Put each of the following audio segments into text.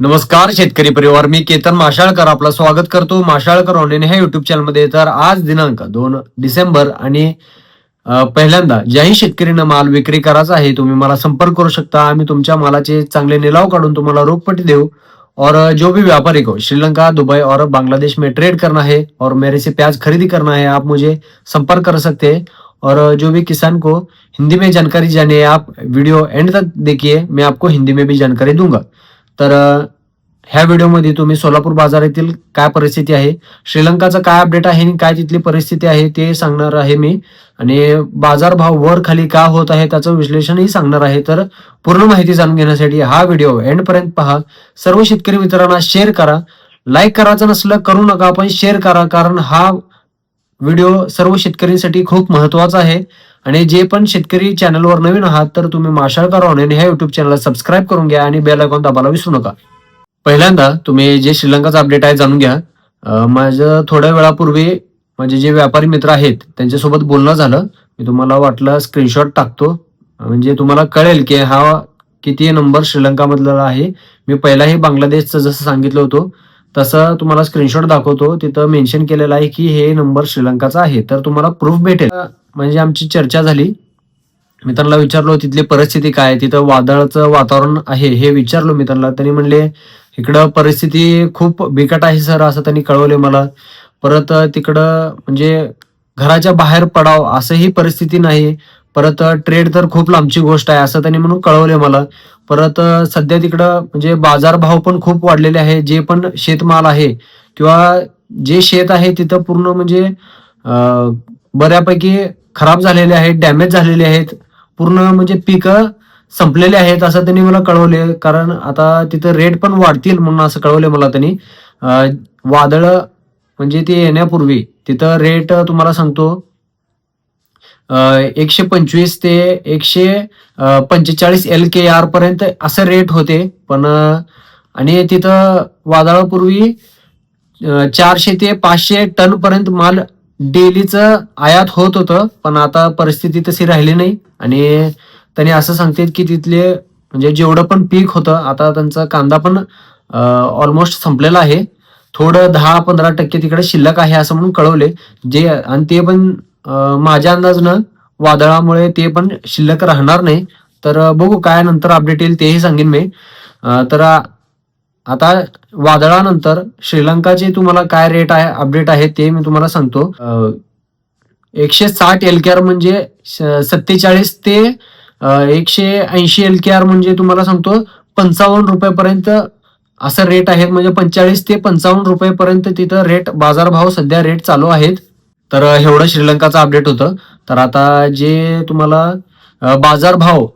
नमस्कार शेतकरी परिवार. मी केतन माशाळकर. आपलं स्वागत करतो माशाळकर ऑनलाईन ह्या युट्यूब चॅनलमध्ये तर आज दिनांक दोन डिसेंबर आणि पहिल्यांदा ज्याही शेतकरीनं माल विक्री करायचा आहे तुम्ही मला संपर्क करू शकता. आम्ही तुमच्या मालाचे चांगले निलाव काढून तुम्हाला रोखपटी देऊ. और जो भी व्यापारी को श्रीलंका दुबई और बांग्लादेश में ट्रेड करना है और मेरे से प्याज खरीदी करना है आप मुझे संपर्क कर सकते हैं। और जो भी किसान को हिंदी में जानकारी जाने है आप वीडियो एंड तक देखिए मैं आपको हिंदी में भी जानकारी दूंगा। तर ह्या व्हिडिओमध्ये तुम्ही सोलापूर बाजारातील काय परिस्थिती आहे श्रीलंकाचं काय अपडेट आहे आणि काय तिथली परिस्थिती आहे ते सांगणार आहे मी. आणि बाजारभाव वर खाली का होत आहे त्याचं विश्लेषणही सांगणार आहे. तर पूर्ण माहिती जाणून घेण्यासाठी हा व्हिडिओ एंडपर्यंत पहा. सर्व शेतकरी मित्रांना शेअर करा. लाईक करायचं नसलं करू नका पण शेअर करा कारण हा व्हिडिओ सर्व शेतकऱ्यांसाठी खूप महत्त्वाचा आहे. आणि जे पण शेतकरी चॅनलवर नवीन आहात तर तुम्ही माशाळकर ऑनलाईन ह्या युट्यूब चॅनलला सबस्क्राईब करून घ्या आणि बेल आयकॉन दाबायला विसरू नका. पहिल्यांदा तुम्ही जे श्रीलंकाचं अपडेट आहे जाणून घ्या. माझं थोड्या वेळापूर्वी माझे जे व्यापारी मित्र आहेत त्यांच्यासोबत बोलणं झालं. मी तुम्हाला वाटलं स्क्रीनशॉट टाकतो. म्हणजे तुम्हाला कळेल की हा किती नंबर श्रीलंकामधला आहे. मी पहिलाही बांगलादेशचं जसं सांगितलं होतं तसं तुम्हाला स्क्रीनशॉट दाखवतो. तिथं मेन्शन केलेलं आहे की हे नंबर श्रीलंकाचा आहे. तर तुम्हाला प्रूफ भेटेल. म्हणजे आमची चर्चा झाली. मी त्यांना विचारलो तिथली परिस्थिती काय तिथं वादळाचं वातावरण आहे हे विचारलो मी त्यांना त्यांनी म्हणले इकडं परिस्थिती खूप बिकट आहे सर असं त्यांनी कळवले मला. परत तिकडं म्हणजे घराच्या बाहेर पडाव असंही परिस्थिती नाही. परत ट्रेड तर खूप लांबची गोष्ट आहे असं त्यांनी म्हणून कळवले मला. परत सध्या तिकडं म्हणजे बाजारभाव पण खूप वाढलेले आहे. जे पण शेतमाल आहे किंवा जे शेत आहे तिथं पूर्ण म्हणजे बऱ्यापैकी खराब झालेले आहेत डॅमेज झालेले आहेत. पूर्ण म्हणजे पिकं संपलेले आहेत असं त्यांनी मला कळवले. कारण आता तिथं रेट पण वाढतील म्हणून असं कळवले मला त्यांनी. वादळ म्हणजे ते येण्यापूर्वी तिथं रेट तुम्हाला सांगतो. एकशे पंचवीस ते एकशे पंचेचाळीस एल के आर पर्यंत असं रेट होते. पण आणि तिथं वादळापूर्वी चारशे ते पाचशे टन पर्यंत माल डेलीचं आयात होत होतं. पण आता परिस्थिती तशी राहिली नाही. आणि त्यांनी असं सांगतात की तिथले म्हणजे जेवढं पण पीक होतं आता त्यांचा कांदा पण ऑलमोस्ट संपलेला आहे. थोडं दहा पंधरा टक्के तिकडे शिल्लक आहे असं म्हणून कळवले. जे आणि ते पण माझ्या अंदाजनं वादळामुळे ते पण शिल्लक राहणार नाही. तर बघू काय नंतर अपडेट येईल तेही सांगेन मी. तर आता वादळानंतर श्रीलंकाचे तुम्हाला काय रेट आहे अपडेट आहे ते मी तुम्हाला सांगतो. एकशे साठ एल के आर म्हणजे सत्तेचाळीस ते एकशे ऐंशी एल के आर म्हणजे तुम्हाला सांगतो पंचावन्न रुपयेपर्यंत असं रेट आहेत म्हणजे पंचेचाळीस ते पंचावन्न रुपयेपर्यंत तिथं रेट बाजारभाव सध्या रेट चालू आहेत. तर एवढं श्रीलंकाचं अपडेट होतं. तर आता जे तुम्हाला बाजार बाजारभाव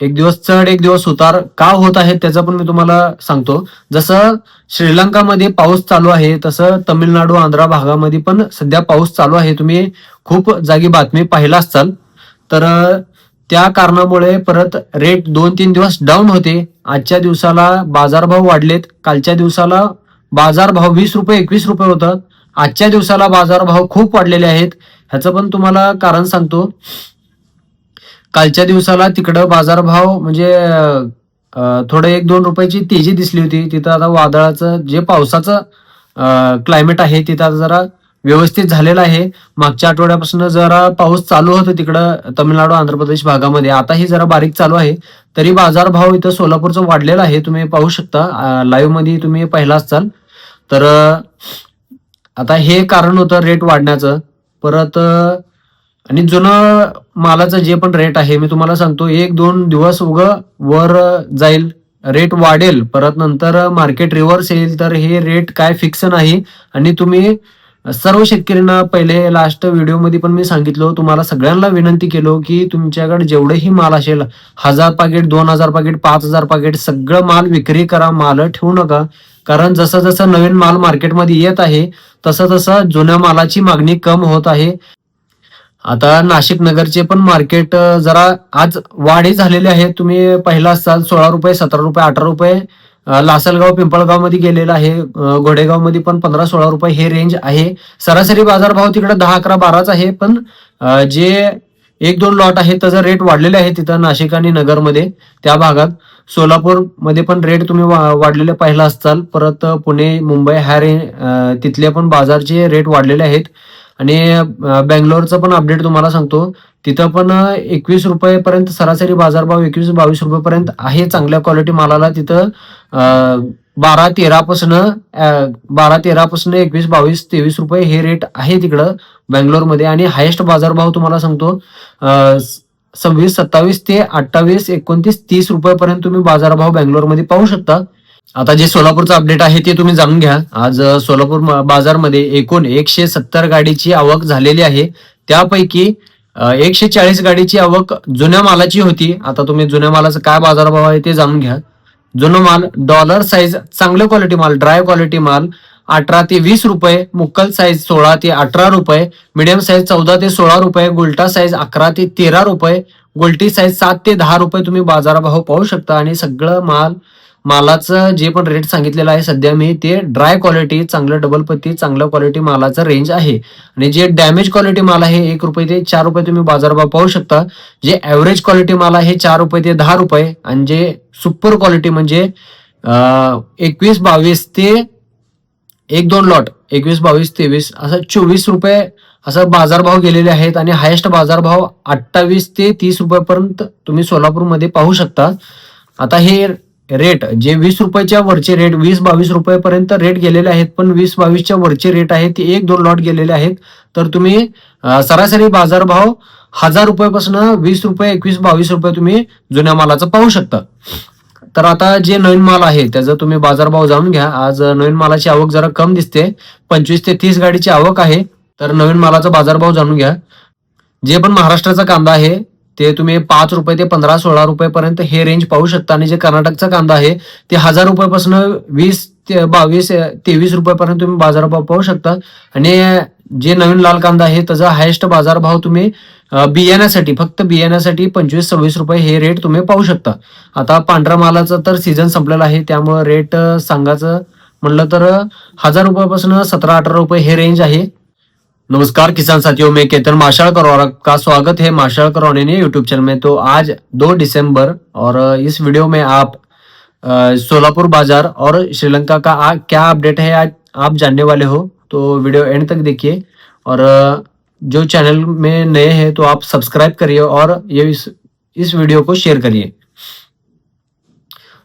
एक दिवस चढ एक दिवस उतार का होत आहेत त्याचं पण मी तुम्हाला सांगतो. जसं श्रीलंकामध्ये पाऊस चालू आहे तसं तमिळनाडू आंध्रा भागामध्ये पण सध्या पाऊस चालू आहे. तुम्ही खूप जागी बातमी पाहिला असाल. तर त्या कारणामुळे परत रेट दोन तीन दिवस डाऊन होते. आजच्या दिवसाला बाजारभाव वाढलेत. कालच्या दिवसाला बाजारभाव वीस रुपये एकवीस रुपये होतं. आजच्या दिवसाला बाजारभाव खूप वाढलेले आहेत. ह्याचं पण तुम्हाला कारण सांगतो. कालच्या दिवसाला तिकडं बाजारभाव म्हणजे थोडं एक दोन रुपयाची तेजी दिसली होती. तिथं आता वादळाचं जे पावसाचं क्लायमेट आहे तिथं आता जरा व्यवस्थित झालेलं आहे. मागच्या आठवड्यापासून जरा पाऊस चालू होतं तिकडं तमिळनाडू आंध्र प्रदेश भागामध्ये. आताही जरा बारीक चालू आहे. तरी बाजारभाव इथं सोलापूरचं वाढलेला आहे. तुम्ही पाहू शकता. लाईव्हमध्ये तुम्ही पाहिला असाल. तर आता हे कारण होतं रेट वाढण्याचं. परत आणि जुनं मालाचं जे पण रेट आहे मी तुम्हाला सांगतो एक दोन दिवस उग वर जाईल रेट वाढेल. परत नंतर मार्केट रिव्हर्स येईल तर हे रेट काय फिक्स नाही. आणि तुम्ही सर्व शेतकऱ्यांना पहिले लास्ट व्हिडिओमध्ये पण मी सांगितलं तुम्हाला सगळ्यांना विनंती केलो की तुमच्याकडे जेवढेही माल असेल हजार पाकिट दोन हजार पाकिट पाच हजार पाकिट सगळं माल विक्री करा माल ठेवू नका. कारण जसं जसं नवीन माल मार्केटमध्ये येत आहे तसं तसं जुन्या मालाची मागणी कम होत आहे. आता नाशिक नगरचे पण मार्केट जरा आज वाढी झालेले आहे. तुम्ही पहिला असाल सोळा रुपये सतरा रुपये अठरा रुपये लासलगाव पिंपळगावमध्ये गेलेला आहे. घोडेगावमध्ये पण पंधरा सोळा रुपये हे रेंज आहे. सरासरी बाजारभाव तिकडे दहा अकरा बाराच आहे. पण जे एक दोन लॉट आहेत त्याचा रेट वाढलेले आहे तिथं नाशिक आणि नगरमध्ये त्या भागात. सोलापूरमध्ये पण रेट तुम्ही वा- वाढलेले पाहिला असताल. परत पुणे मुंबई ह्या रे तिथले पण बाजारचे रेट वाढलेले आहेत. आणि बँगलोरचं बेंगलोरचं पण अपडेट तुम्हाला सांगतो. तिथं पण एकवीस रुपयेपर्यंत सरासरी बाजारभाव एकवीस बावीस रुपयेपर्यंत आहे चांगल्या क्वालिटी मालाला. तिथं बारा तेरापासून बारा तेरापासून एकवीस बावीस तेवीस रुपये हे रेट आहे तिकडं बँगलोरमध्ये. आणि हायेस्ट बाजारभाव तुम्हाला सांगतो सव्वीस सत्तावीस ते अठ्ठावीस एकोणतीस तीस रुपयापर्यंत तुम्ही बाजारभाव बेंगलोरमध्ये पाहू शकता. आता जे सोलापूरचं अपडेट आहे ते तुम्ही जाणून घ्या. आज सोलापूर बाजारमध्ये एकूण एकशे सत्तर गाडीची आवक झालेली आहे. त्यापैकी एकशे चाळीस गाडीची आवक जुन्या मालाची होती. आता तुम्ही जुन्या मालाचा काय बाजारभाव आहे ते जाणून घ्या. जुनं माल डॉलर साईज चांगलं क्वालिटी माल ड्राय क्वालिटी माल अठरा ते वीस रुपये मुक्कल साईज सोळा ते अठरा रुपये मिडियम साईज चौदा ते सोळा रुपये गुलटा साईज अकरा ते तेरा रुपये गुलटी साईज सात ते दहा रुपये तुम्ही बाजारभाव पाहू शकता आणि सगळं माल मालाचं जे पण रेट सांगितलेलं आहे सध्या मी ते ड्राय क्वालिटी चांगलं डबल पत्ती चांगलं क्वालिटी मालाचं रेंज आहे. आणि जे डॅमेज क्वालिटी माल आहे एक रुपये ते चार रुपये तुम्ही बाजारभाव पाहू शकता. जे ॲव्हरेज क्वालिटी माल आहे चार रुपये ते दहा रुपये. आणि जे सुपर क्वालिटी म्हणजे एकवीस बावीस ते एक दोन लॉट एकवीस बावीस तेवीस असं चोवीस रुपये असं बाजारभाव गेलेले आहेत. आणि हायेस्ट बाजारभाव अठ्ठावीस ते तीस रुपयापर्यंत तुम्ही सोलापूरमध्ये पाहू शकता. आता हे रेट जे वीस रुपयाच्या वरचे रेट वीस बावीस रुपयापर्यंत रेट गेलेले आहेत पण वीस बावीसच्या वरचे रेट आहेत ते एक दोन लॉट गेलेले आहेत. तर तुम्ही सरासरी बाजारभाव हजार रुपयापासून वीस रुपये एकवीस बावीस रुपये तुम्ही जुन्या मालाचा पाहू शकता. तर आता जे नवीन माल आहे त्याचा तुम्ही बाजारभाव जाणून घ्या. आज नवीन मालाची आवक जरा कम दिसते. पंचवीस ते तीस गाडीची आवक आहे. तर नवीन मालाचा बाजारभाव जाणून घ्या. जे पण महाराष्ट्राचा कांदा आहे ते तुम्ही पाच रुपये ते पंधरा सोळा रुपयेपर्यंत हे रेंज पाहू शकता. आणि जे कर्नाटकचा कांदा आहे ते हजार रुपयापासून वीस ते बावीस तेवीस रुपयापर्यंत तुम्ही बाजारभाव पाहू शकता. आणि जे नवीन लाल कांदा आहे त्याचा हायेस्ट बाजारभाव तुम्ही बियाण्यासाठी फक्त बियाण्यासाठी पंचवीस सव्वीस रुपये हे रेट तुम्ही पाहू शकता. आता पांढऱ्या मालाचा तर सीझन संपलेला आहे त्यामुळे रेट सांगायचं म्हणलं तर हजार रुपयापासून सतरा अठरा रुपये हे रेंज आहे. नमस्कार किसान साथियों में केतन माशाळकर और आपका स्वागत है माशाळकर ऑनलाइन यूट्यूब चैनल में। तो आज 2 दिसंबर और इस वीडियो में आप सोलापुर बाज़ार और श्रीलंका का आ, क्या अपडेट है आज आप जानने वाले हो। तो वीडियो एंड तक देखिए और जो चैनल में नए हैं तो आप सब्सक्राइब करिए और ये इस, इस वीडियो को शेयर करिए।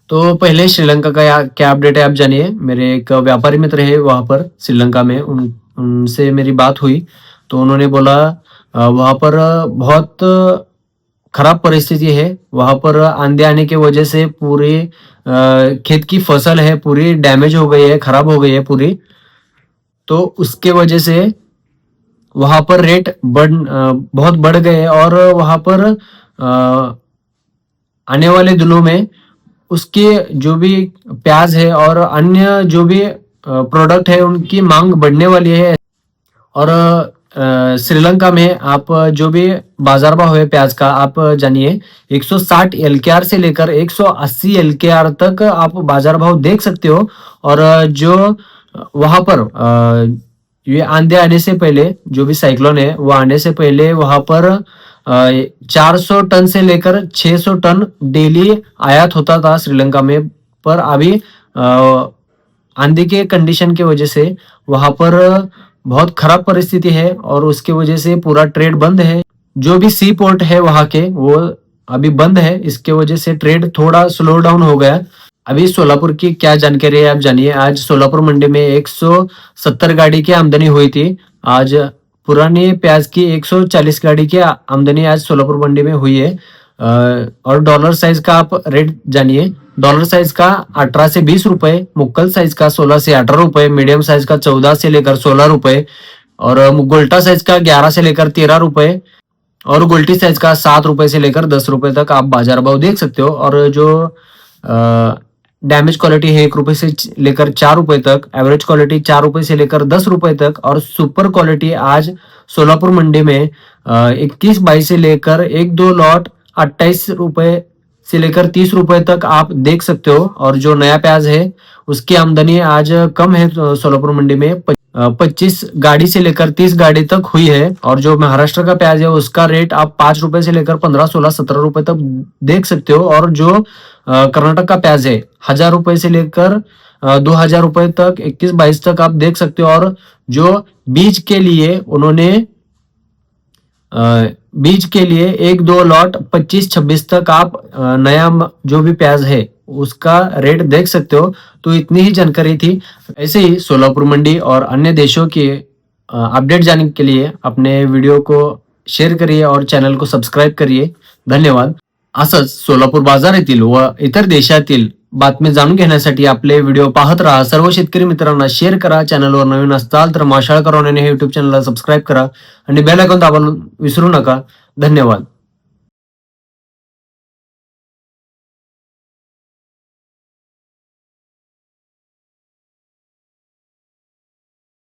तो पहले श्रीलंका का क्या अपडेट है आप जानिए। मेरे एक व्यापारी मित्र है वहाँ पर श्रीलंका में उन उनसे मेरी बात हुई तो उन्होंने बोला वहाँ पर बहुत खराब परिस्थिति है। वहाँ पर आंधी आने की वजह से पूरी खेत की फ़सल है, पूरी डैमेज हो गई है, खराब हो गई है पूरी। तो उसके वजह से वहाँ पर रेट बढ़ बहुत बढ़ गए और वहाँ पर आने वाले दिनों में उसके जो भी प्याज है और अन्य जो भी प्रोडक्ट है, उनकी मांग बढ़ने वाली है। और श्रीलंका में आप जो भी बाज़ार भाव है प्याज का, आप जानिए 160 एलकेआर से लेकर 180 एलकेआर तक आप बाज़ार भाव देख सकते हो। और जो वहाँ पर ये आंधे आने से पहले, जो भी साइक्लोन है, वो आने से पहले वहाँ पर चार सौ टन से लेकर 600 टन डेली आयात होता था श्रीलंका में। पर अभी आंधी के कंडीशन की वजह से वहाँ पर बहुत खराब परिस्थिति है और उसके वजह से पूरा ट्रेड बंद है। जो भी सी पोर्ट है वहाँ के, वो अभी बंद है। इसके वजह से ट्रेड थोड़ा स्लो डाउन हो गया। अभी सोलापुर की क्या जानकारी है आप जानिए। आज सोलापुर मंडी में 170 गाड़ी की आमदनी हुई थी। आज पुरानी प्याज की 140 गाड़ी की आमदनी आज सोलापुर मंडी में हुई है। और डॉलर साइज़ का आप रेट जानिए। डॉलर साइज़ का 18 से 20 रुपए, मुक्कल साइज़ का 16 से 18 रुपए, मीडियम साइज़ का 14 से लेकर 16 रुपए, और गोल्टा साइज़ का 11 से लेकर 13 रुपए, और गोल्टी साइज़ का सात रुपए से लेकर दस रुपए तक आप बाज़ार भाव देख सकते हो, और जो डैमेज क्वालिटी है एक रुपए से लेकर चार रुपए तक एवरेज क्वालिटी चार रुपए से लेकर दस रुपए तक, और सुपर क्वालिटी आज सोलापुर मंडी में इक्कीस बाईस से लेकर एक दो लॉट अट्ठाईस रुपए से लेकर तीस रुपए तक आप देख सकते हो। और जो नया प्याज है, उसकी आमदनी आज कम है सोलापुर मंडी में पच्चीस गाड़ी से लेकर तीस गाड़ी तक हुई है। और जो महाराष्ट्र का प्याज है, उसका रेट आप पाँच रुपए से लेकर पंद्रह, सोलह, सत्रह रुपए तक देख सकते हो। और जो कर्नाटक का प्याज है, हज़ार रुपए से लेकर दो हज़ार रुपए तक, इक्कीस, बाईस तक आप देख सकते हो। और जो बीज के लिए उन्होंने बीज के लिए एक, दो लॉट 25-26 तक आप नया जो भी प्याज है, उसका रेट देख सकते हो। तो इतनी ही जानकारी थी। ऐसे ही सोलापुर मंडी और अन्य देशों के अपडेट जानने के लिए अपने वीडियो को शेअर करिए और चॅनल को सबस्क्राईब करिए। धन्यवाद। असंच सोलापूर बाज़ार व इतर देशातील बातमी जाणून घेण्यासाठी आपले व्हिडिओ पाहत राहा. सर्व शेतकरी मित्रांना शेअर करा. चॅनलवर नवीन असताल तर माशाळकर ऑनलाईन हे युट्यूब चॅनलला सबस्क्राईब करा. आणि बेल आयकॉन दाबायला विसरू नका. धन्यवाद.